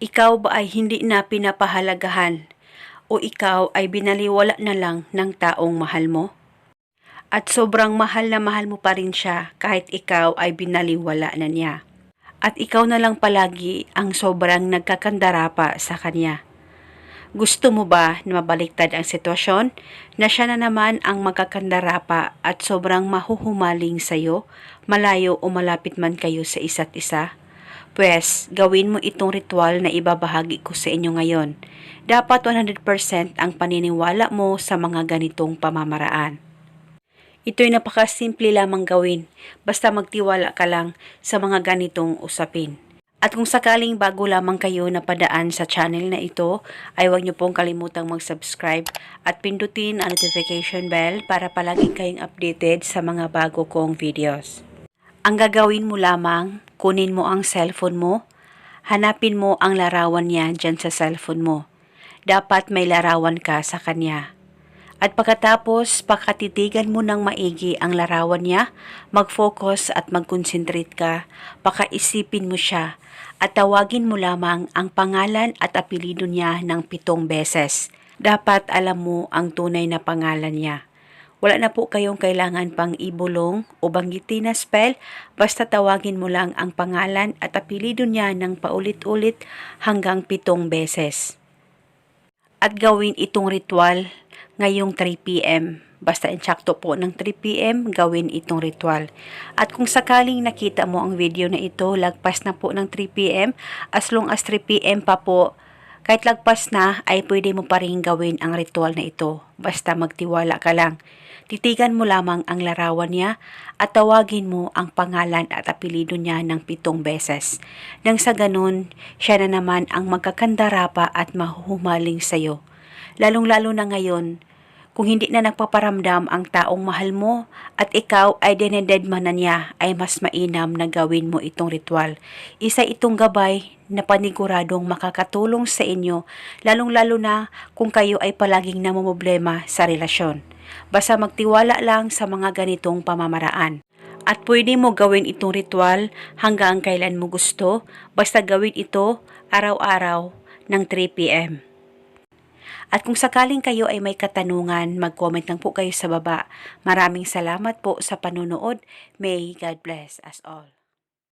Ikaw ba ay hindi na pinapahalagahan o ikaw ay binaliwala na lang ng taong mahal mo? At sobrang mahal na mahal mo pa rin siya kahit ikaw ay binaliwala na niya. At ikaw na lang palagi ang sobrang nagkakandara pa sa kanya. Gusto mo ba na mabaliktad ang sitwasyon na siya na naman ang magkakandara pa at sobrang mahuhumaling sa'yo, malayo o malapit man kayo sa isa't isa? Pwes, gawin mo itong ritual na ibabahagi ko sa inyo ngayon. Dapat 100% ang paniniwala mo sa mga ganitong pamamaraan. Ito'y napakasimple lamang gawin, basta magtiwala ka lang sa mga ganitong usapin. At kung sakaling bago lamang kayo napadaan sa channel na ito, ay huwag niyo pong kalimutang mag-subscribe at pindutin ang notification bell para palagi kayong updated sa mga bago kong videos. Ang gagawin mo lamang, kunin mo ang cellphone mo, hanapin mo ang larawan niya dyan sa cellphone mo. Dapat may larawan ka sa kanya. At pagkatapos, pakatitigan mo ng maigi ang larawan niya, mag-focus at mag-concentrate ka, pakaisipin mo siya, at tawagin mo lamang ang pangalan at apelido niya ng pitong beses. Dapat alam mo ang tunay na pangalan niya. Wala na po kayong kailangan pang ibulong o banggitin na spell, basta tawagin mo lang ang pangalan at apelido niya ng paulit-ulit hanggang pitong beses. At gawin itong ritual ngayong 3pm. Basta insakto po ng 3pm, gawin itong ritual. At kung sakaling nakita mo ang video na ito, lagpas na po ng 3pm, as long as 3pm pa po, kahit lagpas na, ay pwede mo pa rin gawin ang ritual na ito. Basta magtiwala ka lang. Titigan mo lamang ang larawan niya at tawagin mo ang pangalan at apelido niya ng pitong beses. Nang sa ganun, siya na naman ang magkakandara pa at mahuhumaling sa'yo. Lalong-lalo na ngayon, kung hindi na nagpaparamdam ang taong mahal mo at ikaw ay dinededman na niya, ay mas mainam na gawin mo itong ritual. Isa itong gabay na paniguradong makakatulong sa inyo, lalong-lalo na kung kayo ay palaging namumblema sa relasyon. Basta magtiwala lang sa mga ganitong pamamaraan. At pwede mo gawin itong ritual hanggang kailan mo gusto, basta gawin ito araw-araw ng 3pm. At kung sakaling kayo ay may katanungan, mag-comment lang po kayo sa baba. Maraming salamat po sa panunood. May God bless us all.